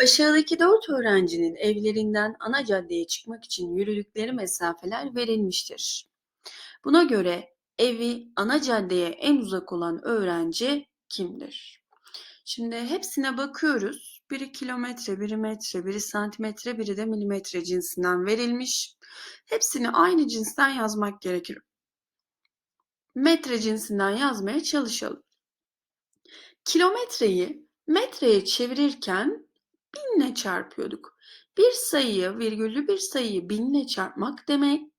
Aşağıdaki dört öğrencinin evlerinden ana caddeye çıkmak için yürüdükleri mesafeler verilmiştir. Buna göre evi ana caddeye en uzak olan öğrenci kimdir? Şimdi hepsine bakıyoruz. Biri kilometre, biri metre, biri santimetre, biri de milimetre cinsinden verilmiş. Hepsini aynı cinsten yazmak gerekir. Metre cinsinden yazmaya çalışalım. Kilometreyi metreye çevirirken binle çarpıyorduk. Bir sayıyı, virgüllü bir sayıyı binle çarpmak demek.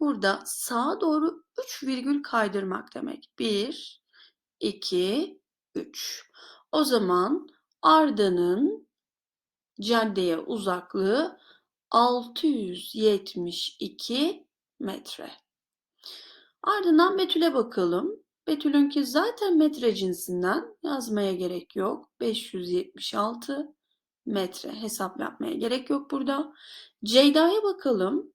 Burada sağa doğru 3 virgül kaydırmak demek. 1, 2, 3. O zaman Arda'nın caddeye uzaklığı 672 metre. Ardından Betül'e bakalım. Betül'ünki zaten metre cinsinden yazmaya gerek yok. 576 metre hesap yapmaya gerek yok burada. Ceyda'ya bakalım.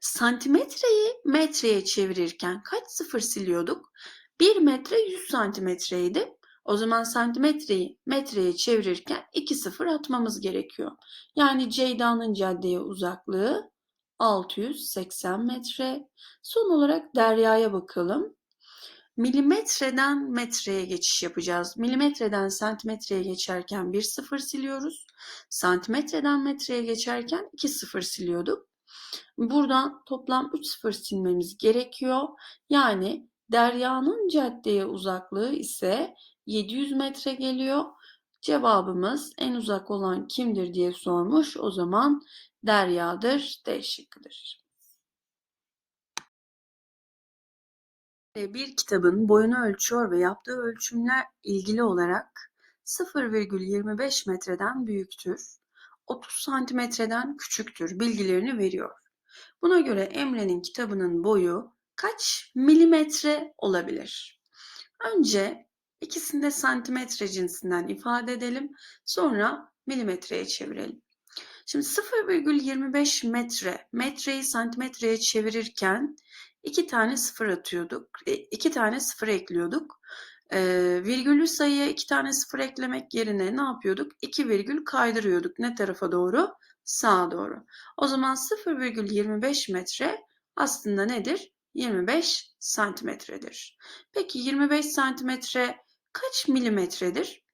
Santimetreyi metreye çevirirken kaç sıfır siliyorduk? 1 metre 100 santimetreydi. O zaman santimetreyi metreye çevirirken 2 sıfır atmamız gerekiyor. Yani Ceyda'nın caddeye uzaklığı 680 metre. Son olarak Derya'ya bakalım. Milimetreden metreye geçiş yapacağız. Milimetreden santimetreye geçerken bir sıfır siliyoruz. Santimetreden metreye geçerken iki sıfır siliyorduk. Buradan toplam 3 sıfır silmemiz gerekiyor. Yani Derya'nın caddeye uzaklığı ise 700 metre geliyor. Cevabımız en uzak olan kimdir diye sormuş. O zaman Derya'dır. D şıkkıdır. Bir kitabın boyunu ölçüyor ve yaptığı ölçümler ilgili olarak 0,25 metreden büyüktür, 30 santimetreden küçüktür bilgilerini veriyor. Buna göre Emre'nin kitabının boyu kaç milimetre olabilir? Önce ikisini de santimetre cinsinden ifade edelim. Sonra milimetreye çevirelim. Şimdi 0,25 metre, metreyi santimetreye çevirirken iki tane sıfır atıyorduk. E, iki tane sıfır ekliyorduk. E, virgüllü sayıya iki tane sıfır eklemek yerine ne yapıyorduk? İki virgül kaydırıyorduk. Ne tarafa doğru? Sağa doğru. O zaman 0,25 metre aslında nedir? 25 santimetredir. Peki 25 santimetre kaç milimetredir?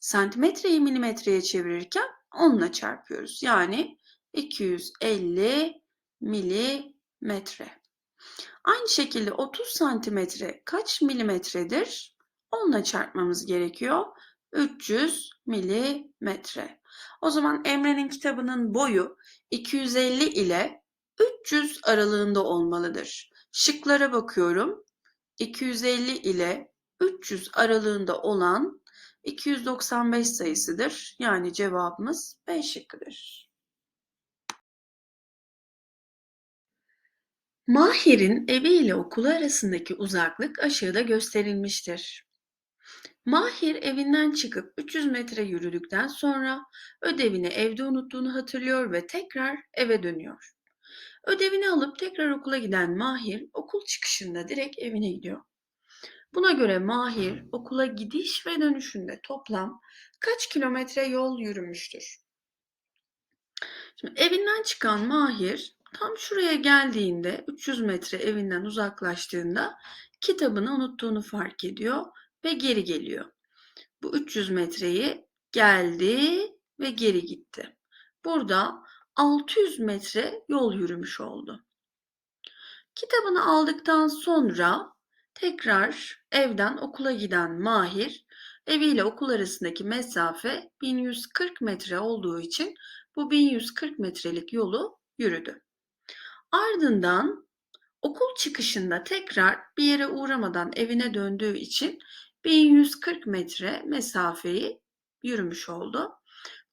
Santimetreyi milimetreye çevirirken onunla çarpıyoruz. Yani 250 milimetre. Aynı şekilde 30 santimetre kaç milimetredir? Onunla çarpmamız gerekiyor. 300 milimetre. O zaman Emre'nin kitabının boyu 250 ile 300 aralığında olmalıdır. Şıklara bakıyorum. 250 ile 300 aralığında olan 295 sayısıdır. Yani cevabımız B şıkkıdır. Mahir'in evi ile okulu arasındaki uzaklık aşağıda gösterilmiştir. Mahir evinden çıkıp 300 metre yürüdükten sonra ödevini evde unuttuğunu hatırlıyor ve tekrar eve dönüyor. Ödevini alıp tekrar okula giden Mahir okul çıkışında direkt evine gidiyor. Buna göre Mahir okula gidiş ve dönüşünde toplam kaç kilometre yol yürümüştür? Şimdi evinden çıkan Mahir tam şuraya geldiğinde 300 metre evinden uzaklaştığında kitabını unuttuğunu fark ediyor ve geri geliyor. Bu 300 metreyi geldi ve geri gitti. Burada 600 metre yol yürümüş oldu. Kitabını aldıktan sonra tekrar evden okula giden Mahir eviyle okul arasındaki mesafe 1140 metre olduğu için bu 1140 metrelik yolu yürüdü. Ardından okul çıkışında tekrar bir yere uğramadan evine döndüğü için 1140 metre mesafeyi yürümüş oldu.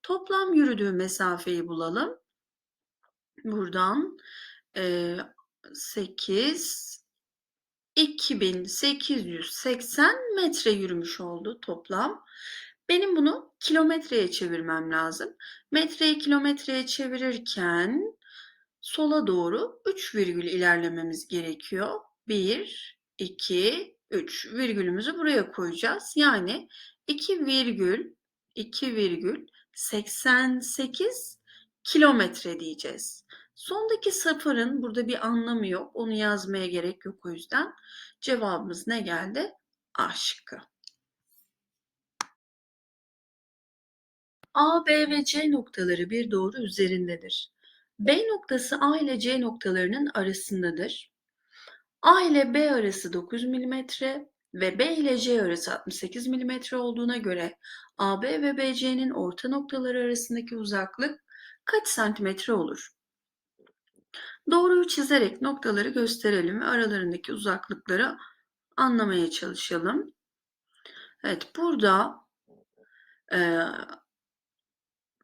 Toplam yürüdüğü mesafeyi bulalım. Buradan e, 8 2880 metre yürümüş oldu toplam. Benim bunu kilometreye çevirmem lazım. Metreyi kilometreye çevirirken sola doğru 3 virgül ilerlememiz gerekiyor. 1, 2, 3 virgülümüzü buraya koyacağız. Yani 2 virgül 2 virgül 88 kilometre diyeceğiz. Sondaki sıfırın burada bir anlamı yok. Onu yazmaya gerek yok o yüzden. Cevabımız ne geldi? A şıkkı. A, B ve C noktaları bir doğru üzerindedir. B noktası A ile C noktalarının arasındadır. A ile B arası 9 mm ve B ile C arası 68 mm olduğuna göre AB ve BC'nin orta noktaları arasındaki uzaklık kaç santimetre olur? Doğruyu çizerek noktaları gösterelim ve aralarındaki uzaklıkları anlamaya çalışalım. Evet burada e,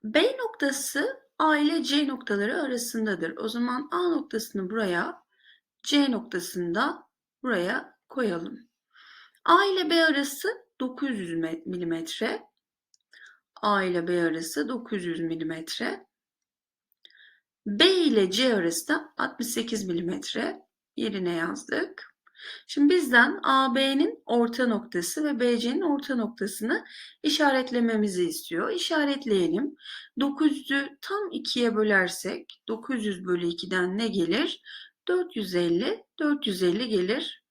B noktası A ile C noktaları arasındadır. O zaman A noktasını buraya, C noktasını buraya koyalım. A ile B arası 900 milimetre. A ile B arası 900 milimetre. B ile C arası da 68 milimetre. Yerine yazdık. Şimdi bizden AB'nin orta noktası ve BC'nin orta noktasını işaretlememizi istiyor. İşaretleyelim. 900'ü tam 2'ye bölersek 900 bölü 2'den ne gelir? 450, 450 gelir.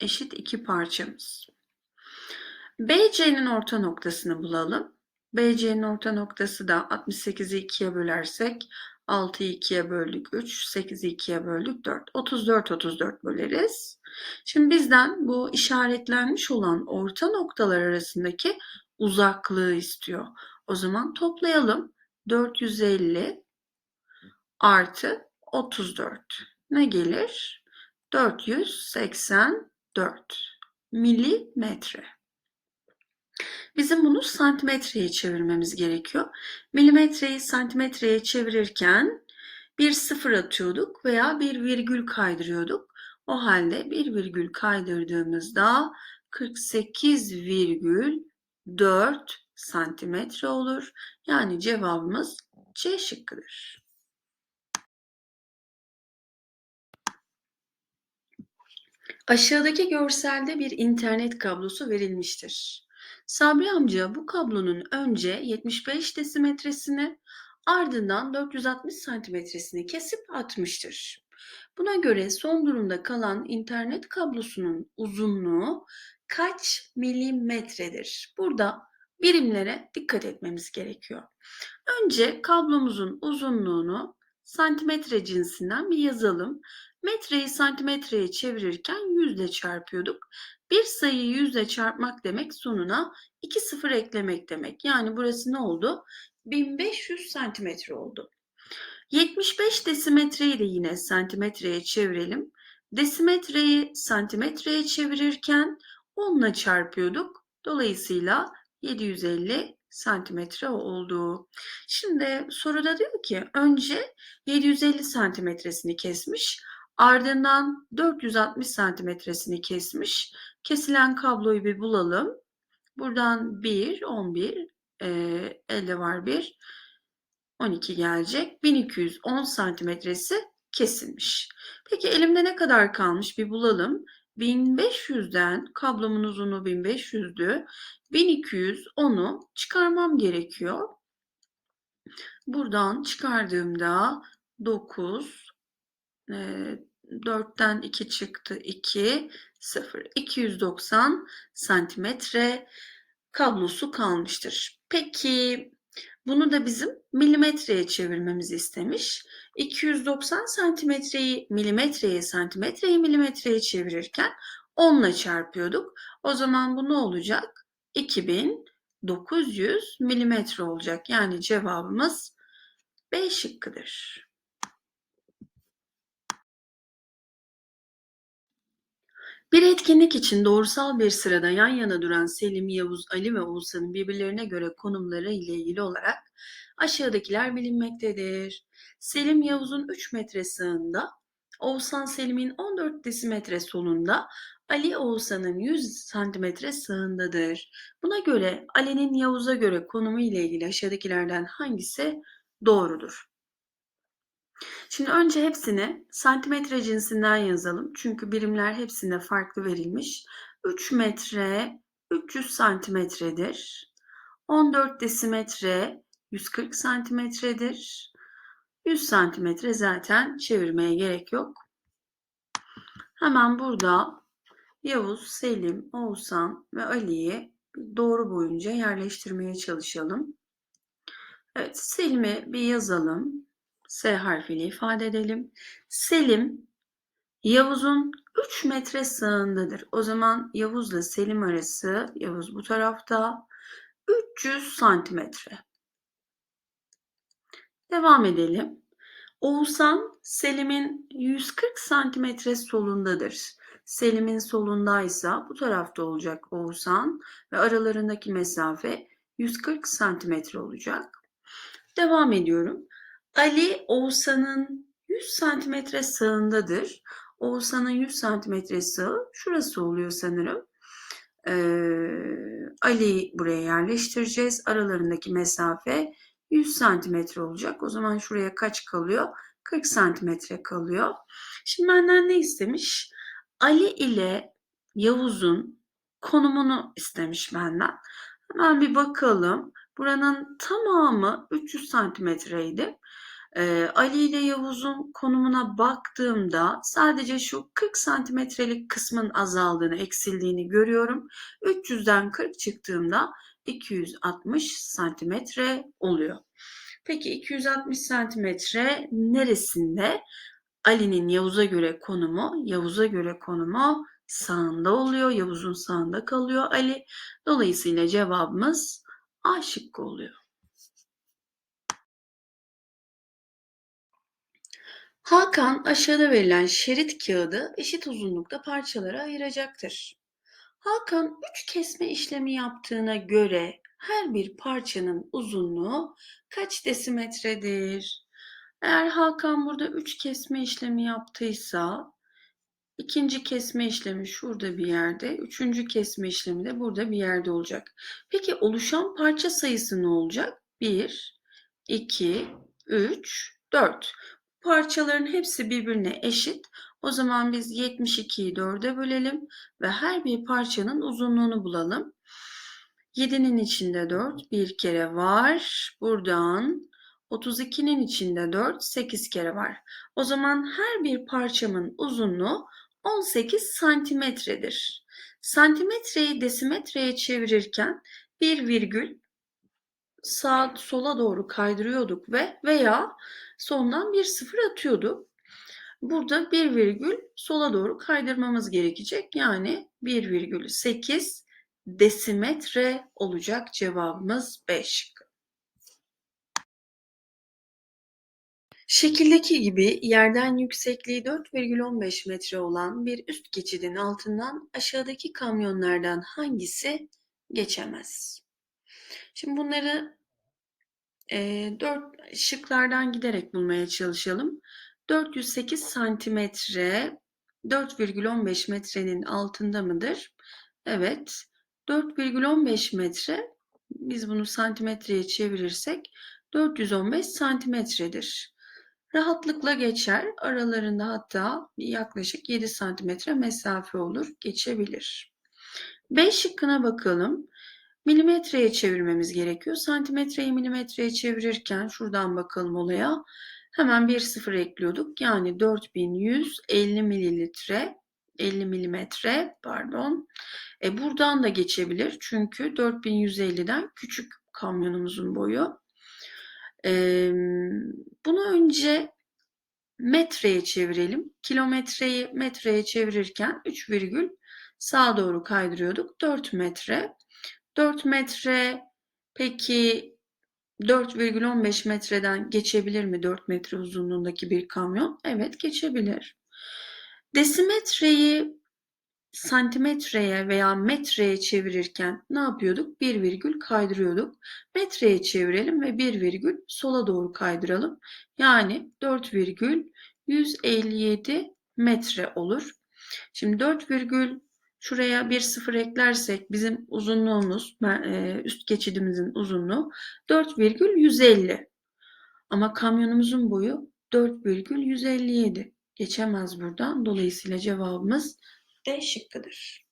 Eşit iki parçamız. BC'nin orta noktasını bulalım. BC'nin orta noktası da 68'i 2'ye bölersek 6'yı 2'ye böldük 3, 8'i 2'ye böldük 4. 34, 34 böleriz. Şimdi bizden bu işaretlenmiş olan orta noktalar arasındaki uzaklığı istiyor. O zaman toplayalım. 450 artı 34 ne gelir? 484 milimetre. Bizim bunu santimetreye çevirmemiz gerekiyor. Milimetreyi santimetreye çevirirken bir sıfır atıyorduk veya bir virgül kaydırıyorduk. O halde bir virgül kaydırdığımızda 48,4 santimetre olur. Yani cevabımız C şıkkıdır. Aşağıdaki görselde bir internet kablosu verilmiştir. Sabri amca bu kablonun önce 75 desimetresini ardından 460 santimetresini kesip atmıştır. Buna göre son durumda kalan internet kablosunun uzunluğu kaç milimetredir? Burada birimlere dikkat etmemiz gerekiyor. Önce kablomuzun uzunluğunu santimetre cinsinden bir yazalım. Metreyi santimetreye çevirirken yüzle çarpıyorduk. Bir sayıyı yüzle çarpmak demek sonuna iki sıfır eklemek demek. Yani burası ne oldu? 1500 santimetre oldu. 75 desimetreyi de yine santimetreye çevirelim. Desimetreyi santimetreye çevirirken 10 ile çarpıyorduk. Dolayısıyla 750 santimetre oldu. Şimdi soruda diyor ki önce 750 santimetresini kesmiş. Ardından 460 santimetresini kesmiş. Kesilen kabloyu bir bulalım. Buradan 1, 11, e, elde var 1, 12 gelecek. 1210 santimetresi kesilmiş. Peki elimde ne kadar kalmış bir bulalım. 1500'den kablomun uzunluğu 1500'dü. 1210'u çıkarmam gerekiyor. Buradan çıkardığımda 9, e, 4'ten 2 çıktı 2, 0. 290 santimetre kablosu kalmıştır. Peki bunu da bizim milimetreye çevirmemizi istemiş. 290 santimetreyi milimetreye, santimetreyi milimetreye çevirirken 10 ile çarpıyorduk. O zaman bu ne olacak? 2900 milimetre olacak. Yani cevabımız B şıkkıdır. Bir etkinlik için doğrusal bir sırada yan yana duran Selim, Yavuz, Ali ve Oğuzhan'ın birbirlerine göre konumları ile ilgili olarak aşağıdakiler bilinmektedir. Selim Yavuz'un 3 metre sağında, Oğuzhan Selim'in 14 desimetre solunda, Ali Oğuzhan'ın 100 santimetre sağındadır. Buna göre Ali'nin Yavuz'a göre konumu ile ilgili aşağıdakilerden hangisi doğrudur? Şimdi önce hepsini santimetre cinsinden yazalım. Çünkü birimler hepsinde farklı verilmiş. 3 metre 300 santimetredir. 14 desimetre 140 santimetredir. 100 santimetre zaten çevirmeye gerek yok. Hemen burada Yavuz, Selim, Oğuzhan ve Ali'yi doğru boyunca yerleştirmeye çalışalım. Evet, Selim'i bir yazalım. S harfiyle ifade edelim. Selim, Yavuz'un 3 metre sağındadır. O zaman Yavuz'la Selim arası, Yavuz bu tarafta, 300 santimetre. Devam edelim. Oğuzhan Selim'in 140 santimetre solundadır. Selim'in solundaysa bu tarafta olacak Oğuzhan ve aralarındaki mesafe 140 santimetre olacak. Devam ediyorum. Ali Oğuzhan'ın 100 santimetre sağındadır. Oğuzhan'ın 100 santimetre sağı şurası oluyor sanırım. Ee, Ali'yi buraya yerleştireceğiz. Aralarındaki mesafe 100 santimetre olacak. O zaman şuraya kaç kalıyor? 40 santimetre kalıyor. Şimdi benden ne istemiş? Ali ile Yavuz'un konumunu istemiş benden. Hemen bir bakalım. Buranın tamamı 300 santimetreydi. Ee, Ali ile Yavuz'un konumuna baktığımda sadece şu 40 santimetrelik kısmın azaldığını, eksildiğini görüyorum. 300'den 40 çıktığımda 260 santimetre oluyor. Peki 260 santimetre neresinde? Ali'nin Yavuz'a göre konumu, Yavuz'a göre konumu sağında oluyor. Yavuz'un sağında kalıyor Ali. Dolayısıyla cevabımız A şıkkı oluyor. Hakan aşağıda verilen şerit kağıdı eşit uzunlukta parçalara ayıracaktır. Hakan üç kesme işlemi yaptığına göre her bir parçanın uzunluğu kaç desimetredir? Eğer Hakan burada üç kesme işlemi yaptıysa ikinci kesme işlemi şurada bir yerde, üçüncü kesme işlemi de burada bir yerde olacak. Peki oluşan parça sayısı ne olacak? 1, 2, 3, 4. Parçaların hepsi birbirine eşit. O zaman biz 72'yi 4'e bölelim ve her bir parçanın uzunluğunu bulalım. 7'nin içinde 4 bir kere var. Buradan 32'nin içinde 4 8 kere var. O zaman her bir parçamın uzunluğu 18 santimetredir. Santimetreyi desimetreye çevirirken bir virgül sağ sola doğru kaydırıyorduk ve veya sondan bir sıfır atıyorduk. Burada bir virgül sola doğru kaydırmamız gerekecek. Yani 1,8 desimetre olacak cevabımız 5. Şekildeki gibi yerden yüksekliği 4,15 metre olan bir üst geçidin altından aşağıdaki kamyonlardan hangisi geçemez? Şimdi bunları e, 4 şıklardan giderek bulmaya çalışalım. 408 santimetre 4,15 metrenin altında mıdır? Evet. 4,15 metre biz bunu santimetreye çevirirsek 415 santimetredir. Rahatlıkla geçer. Aralarında hatta yaklaşık 7 santimetre mesafe olur. Geçebilir. B şıkkına bakalım. Milimetreye çevirmemiz gerekiyor. Santimetreyi milimetreye çevirirken şuradan bakalım olaya. Hemen bir sıfır ekliyorduk. Yani 4150 mililitre 50 milimetre pardon. E buradan da geçebilir. Çünkü 4150'den küçük kamyonumuzun boyu. E, bunu önce metreye çevirelim. Kilometreyi metreye çevirirken 3 virgül sağa doğru kaydırıyorduk. 4 metre. 4 metre peki 4,15 metreden geçebilir mi 4 metre uzunluğundaki bir kamyon? Evet geçebilir. Desimetreyi santimetreye veya metreye çevirirken ne yapıyorduk? Bir virgül kaydırıyorduk. Metreye çevirelim ve bir virgül sola doğru kaydıralım. Yani 4 virgül 157 metre olur. Şimdi 4 virgül şuraya bir sıfır eklersek bizim uzunluğumuz e, üst geçidimizin uzunluğu 4 virgül 150. Ama kamyonumuzun boyu 4 virgül 157. Geçemez buradan. Dolayısıyla cevabımız D şıkkıdır.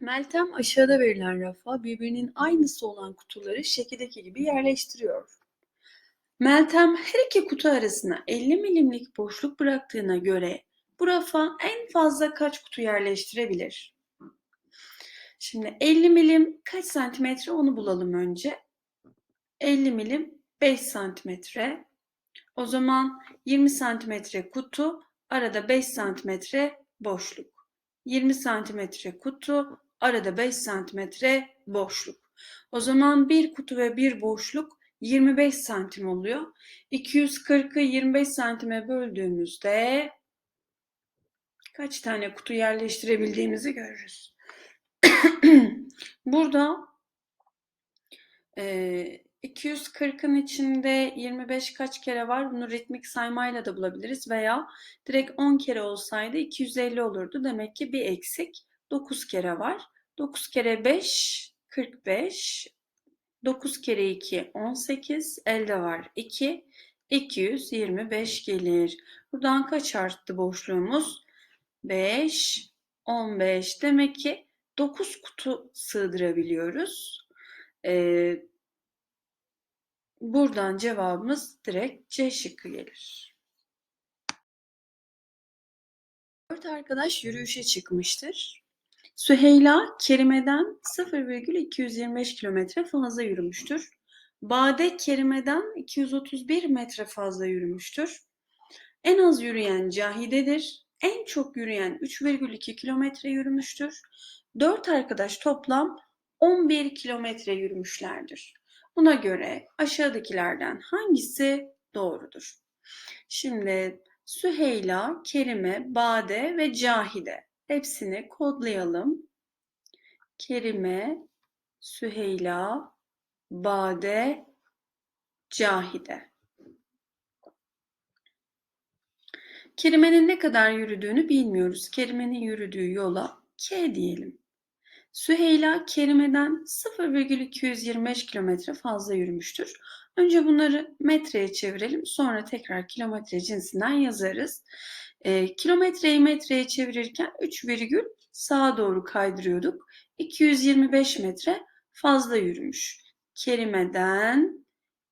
Meltem aşağıda verilen rafa birbirinin aynısı olan kutuları şekildeki gibi yerleştiriyor. Meltem her iki kutu arasına 50 milimlik boşluk bıraktığına göre bu rafa en fazla kaç kutu yerleştirebilir? Şimdi 50 milim kaç santimetre onu bulalım önce. 50 milim 5 santimetre. O zaman 20 santimetre kutu, arada 5 santimetre boşluk. 20 santimetre kutu, arada 5 santimetre boşluk. O zaman bir kutu ve bir boşluk 25 santim oluyor. 240'ı 25 santime böldüğümüzde kaç tane kutu yerleştirebildiğimizi görürüz. Burada e, 240'ın içinde 25 kaç kere var? Bunu ritmik saymayla da bulabiliriz veya direkt 10 kere olsaydı 250 olurdu. Demek ki bir eksik 9 kere var. 9 kere 5 45 9 kere 2 18 elde var 2 225 gelir. Buradan kaç arttı boşluğumuz? 5 15 demek ki 9 kutu sığdırabiliyoruz. Ee, buradan cevabımız direkt C şıkkı gelir. Dört arkadaş yürüyüşe çıkmıştır. Süheyla Kerime'den 0,225 kilometre fazla yürümüştür. Bade Kerime'den 231 metre fazla yürümüştür. En az yürüyen Cahide'dir. En çok yürüyen 3,2 kilometre yürümüştür. Dört arkadaş toplam 11 kilometre yürümüşlerdir. Buna göre aşağıdakilerden hangisi doğrudur? Şimdi Süheyla, Kerime, Bade ve Cahide hepsini kodlayalım. Kerime, Süheyla, Bade, Cahide. Kerime'nin ne kadar yürüdüğünü bilmiyoruz. Kerime'nin yürüdüğü yola K diyelim. Süheyla Kerime'den 0,225 kilometre fazla yürümüştür. Önce bunları metreye çevirelim. Sonra tekrar kilometre cinsinden yazarız. E, kilometreyi metreye çevirirken 3 virgül sağa doğru kaydırıyorduk. 225 metre fazla yürümüş. Kerime'den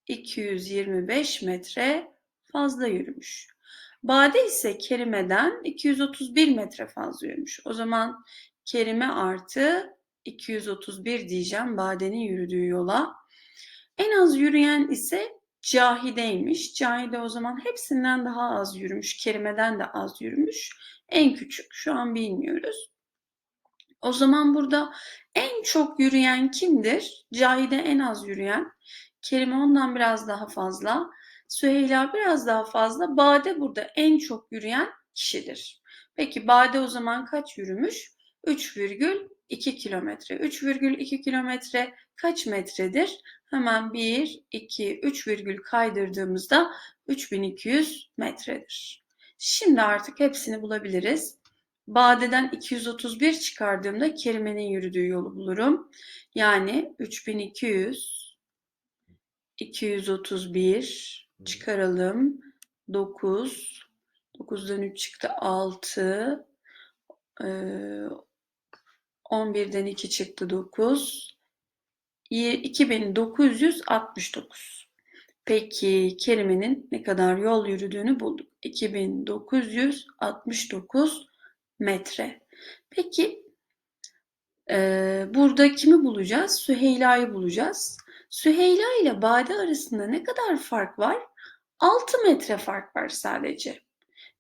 225 metre fazla yürümüş. Bade ise Kerime'den 231 metre fazla yürümüş. O zaman Kerime artı 231 diyeceğim Bade'nin yürüdüğü yola. En az yürüyen ise Cahide'ymiş. Cahide o zaman hepsinden daha az yürümüş. Kerime'den de az yürümüş. En küçük şu an bilmiyoruz. O zaman burada en çok yürüyen kimdir? Cahide en az yürüyen. Kerime ondan biraz daha fazla. Süheyla biraz daha fazla. Bade burada en çok yürüyen kişidir. Peki Bade o zaman kaç yürümüş? 3,2 kilometre. 3,2 kilometre kaç metredir? Hemen 1, 2, 3 virgül kaydırdığımızda 3200 metredir. Şimdi artık hepsini bulabiliriz. Bade'den 231 çıkardığımda Kerime'nin yürüdüğü yolu bulurum. Yani 3200 231 çıkaralım. 9 9'dan 3 çıktı 6 11'den 2 çıktı 9 2969 Peki kelimenin ne kadar yol yürüdüğünü bulduk. 2969 metre. Peki e, burada kimi bulacağız? Süheyla'yı bulacağız. Süheyla ile Bade arasında ne kadar fark var? 6 metre fark var sadece.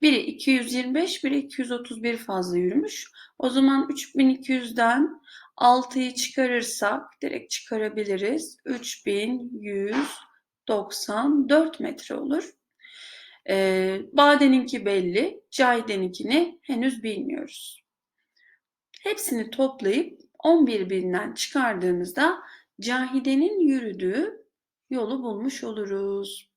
Biri 225, biri 231 fazla yürümüş. O zaman 3200'den 6'yı çıkarırsak direkt çıkarabiliriz. 3194 metre olur. Ee, Bade'ninki belli, Cahide'ninkini henüz bilmiyoruz. Hepsini toplayıp 11 binden çıkardığımızda Cahide'nin yürüdüğü yolu bulmuş oluruz.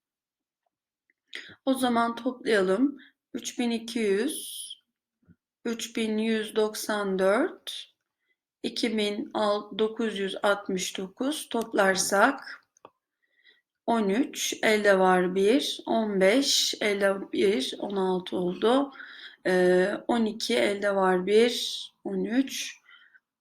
O zaman toplayalım. 3200, 3194, 2969 toplarsak 13, elde var 1, 15, elde 1, 16 oldu. 12, elde var 1, 13,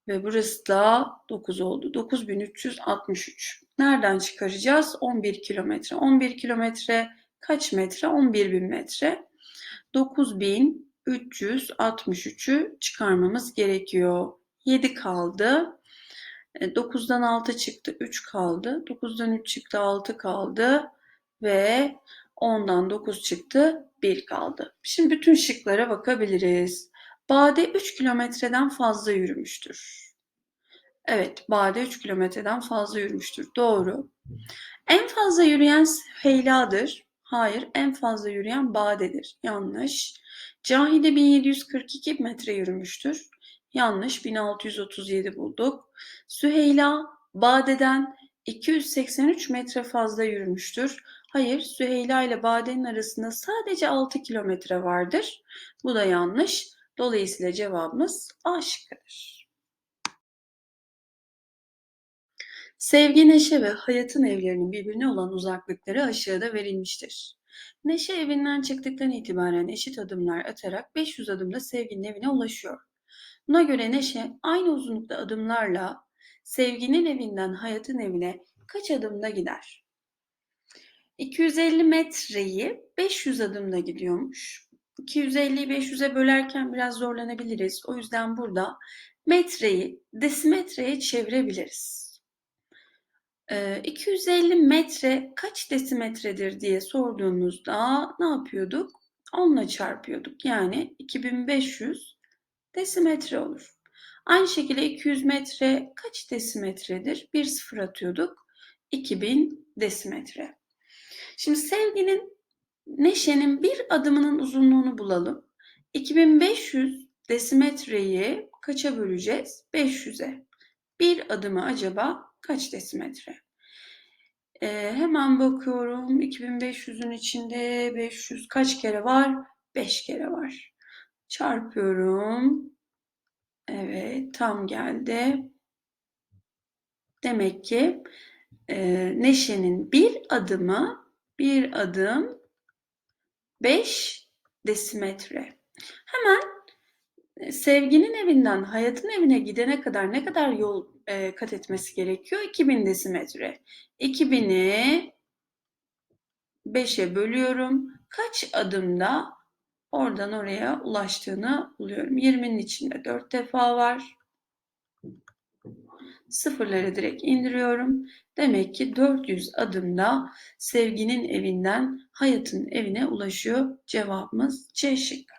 Ve burası da 9 oldu. 9363. Nereden çıkaracağız? 11 kilometre. 11 kilometre kaç metre? 11 bin metre. 9363'ü çıkarmamız gerekiyor. 7 kaldı. 9'dan 6 çıktı, 3 kaldı. 9'dan 3 çıktı, 6 kaldı. Ve 10'dan 9 çıktı, 1 kaldı. Şimdi bütün şıklara bakabiliriz. Bade 3 kilometreden fazla yürümüştür. Evet, Bade 3 kilometreden fazla yürümüştür. Doğru. En fazla yürüyen Süheyla'dır. Hayır, en fazla yürüyen Bade'dir. Yanlış. Cahide 1742 metre yürümüştür. Yanlış, 1637 bulduk. Süheyla Bade'den 283 metre fazla yürümüştür. Hayır, Süheyla ile Bade'nin arasında sadece 6 kilometre vardır. Bu da yanlış. Dolayısıyla cevabımız A şıkkıdır. Sevgi, Neşe ve Hayat'ın evlerinin birbirine olan uzaklıkları aşağıda verilmiştir. Neşe evinden çıktıktan itibaren eşit adımlar atarak 500 adımda Sevgi'nin evine ulaşıyor. Buna göre Neşe aynı uzunlukta adımlarla Sevgi'nin evinden Hayat'ın evine kaç adımda gider? 250 metreyi 500 adımda gidiyormuş. 250'yi 500'e bölerken biraz zorlanabiliriz. O yüzden burada metreyi desimetreye çevirebiliriz. Ee, 250 metre kaç desimetredir diye sorduğumuzda ne yapıyorduk? 10 ile çarpıyorduk. Yani 2500 desimetre olur. Aynı şekilde 200 metre kaç desimetredir? Bir sıfır atıyorduk. 2000 desimetre. Şimdi sevginin Neşe'nin bir adımının uzunluğunu bulalım. 2500 desimetreyi kaça böleceğiz? 500'e. Bir adımı acaba kaç desimetre? Ee, hemen bakıyorum. 2500'ün içinde 500 kaç kere var? 5 kere var. Çarpıyorum. Evet, tam geldi. Demek ki e, Neşe'nin bir adımı, bir adım 5 desimetre. Hemen sevginin evinden hayatın evine gidene kadar ne kadar yol e, kat etmesi gerekiyor? 2000 desimetre. 2000'i 5'e bölüyorum. Kaç adımda oradan oraya ulaştığını buluyorum. 20'nin içinde 4 defa var. Sıfırları direkt indiriyorum. Demek ki 400 adımda sevginin evinden hayatın evine ulaşıyor. Cevabımız C şıkkı.